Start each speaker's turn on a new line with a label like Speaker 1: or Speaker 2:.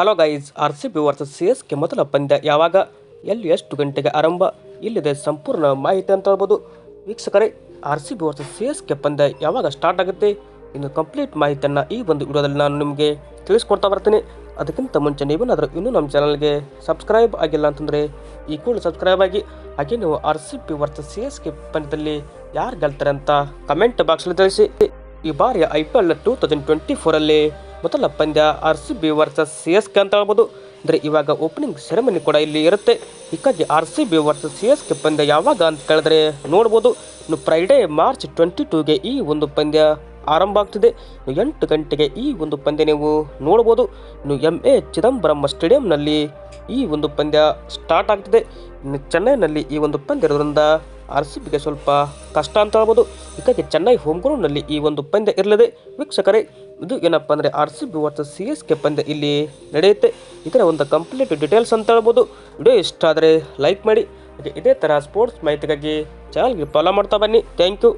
Speaker 1: Hello guys R C B versus C S K ಮೊದಲ ಪಂದ್ಯ ಯಾವಾಗ? ಎಲ್ಲಿ ಎಷ್ಟು ಗಂಟೆಗೆ ಆರಂಭ? ಇಲ್ಲಿದೆ ಸಂಪೂರ್ಣ ಮಾಹಿತಿ ಅಂತ ಹೇಳ್ಬೋದು. ವೀಕ್ಷಕರೇ R C B versus C S K ಪಂದ್ಯ ಯಾವಾಗ ಸ್ಟಾರ್ಟ್ ಆಗುತ್ತೆ? ಇನ್ನು ಕಂಪ್ಲೀಟ್ ಮಾಹಿತಿಯನ್ನು ಈ ಒಂದು ವಿಡಿಯೋದಲ್ಲಿ ನಾನು ನಿಮಗೆ ತಿಳಿಸ್ಕೊಡ್ತಾ ಬರ್ತೀನಿ. ಅದಕ್ಕಿಂತ ಮುಂಚೆ ನೀವೇನಾದರೂ ಇನ್ನೂ ನಮ್ಮ ಚಾನಲ್ಗೆ ಸಬ್ಸ್ಕ್ರೈಬ್ ಆಗಿಲ್ಲ ಅಂತಂದರೆ, ಈ ಕೂಡ ಸಬ್ಸ್ಕ್ರೈಬ್ ಆಗಿ, ಹಾಗೆ ನೀವು R C B versus C S K ಪಂದ್ಯದಲ್ಲಿ ಯಾರು ಗೆಲ್ತಾರೆ ಅಂತ ಕಮೆಂಟ್ ಬಾಕ್ಸಲ್ಲಿ ತಿಳಿಸಿ. ಈ ಬಾರಿಯ I P L two thousand twenty ಫೋರಲ್ಲಿ ಮೊದಲ ಪಂದ್ಯ R C B versus C S K ಅಂತ ಹೇಳ್ಬೋದು. ಅಂದರೆ ಇವಾಗ ಓಪನಿಂಗ್ ಸೆರೆಮನಿ ಕೂಡ ಇಲ್ಲಿ ಇರುತ್ತೆ. ಹೀಗಾಗಿ R C B versus C S K ಪಂದ್ಯ ಯಾವಾಗ ಅಂತ ಕೇಳಿದ್ರೆ ನೋಡ್ಬೋದು. ಇನ್ನು ಫ್ರೈಡೇ ಮಾರ್ಚ್ ಟ್ವೆಂಟಿ ಟೂಗೆ ಈ ಒಂದು ಪಂದ್ಯ ಆರಂಭ ಆಗ್ತಿದೆ. ಎಂಟು ಗಂಟೆಗೆ ಈ ಒಂದು ಪಂದ್ಯ ನೀವು ನೋಡ್ಬೋದು. ಇನ್ನು ಎಂ ಎ ಚಿದಂಬರಂ ಸ್ಟೇಡಿಯಂನಲ್ಲಿ ಈ ಒಂದು ಪಂದ್ಯ ಸ್ಟಾರ್ಟ್ ಆಗ್ತಿದೆ. ಇನ್ನು ಚೆನ್ನೈನಲ್ಲಿ ಈ ಒಂದು ಪಂದ್ಯ ಇರೋದ್ರಿಂದ ಆರ್ ಸಿ ಬಿಗೆ ಸ್ವಲ್ಪ ಕಷ್ಟ ಅಂತ ಹೇಳ್ಬೋದು. ಹೀಗಾಗಿ ಚೆನ್ನೈ ಹೋಮ್ ಗ್ರೌಂಡ್ನಲ್ಲಿ ಈ ಒಂದು ಪಂದ್ಯ ಇರಲಿದೆ. ವೀಕ್ಷಕರೇ, ಇದು ಏನಪ್ಪ ಅಂದರೆ R C B versus C S K ಪಂದ್ಯ ಇಲ್ಲಿ ನಡೆಯುತ್ತೆ. ಇದರ ಒಂದು ಕಂಪ್ಲೀಟ್ ಡೀಟೇಲ್ಸ್ ಅಂತ ಹೇಳ್ಬೋದು. ವಿಡಿಯೋ ಇಷ್ಟ ಆದರೆ ಲೈಕ್ ಮಾಡಿ. ಹಾಗೆ ಇದೇ ಥರ ಸ್ಪೋರ್ಟ್ಸ್ ಮಾಹಿತಿಗಾಗಿ ಚಾನಲ್ಗೆ ಫಾಲೋ ಮಾಡ್ತಾ ಬನ್ನಿ. Thank you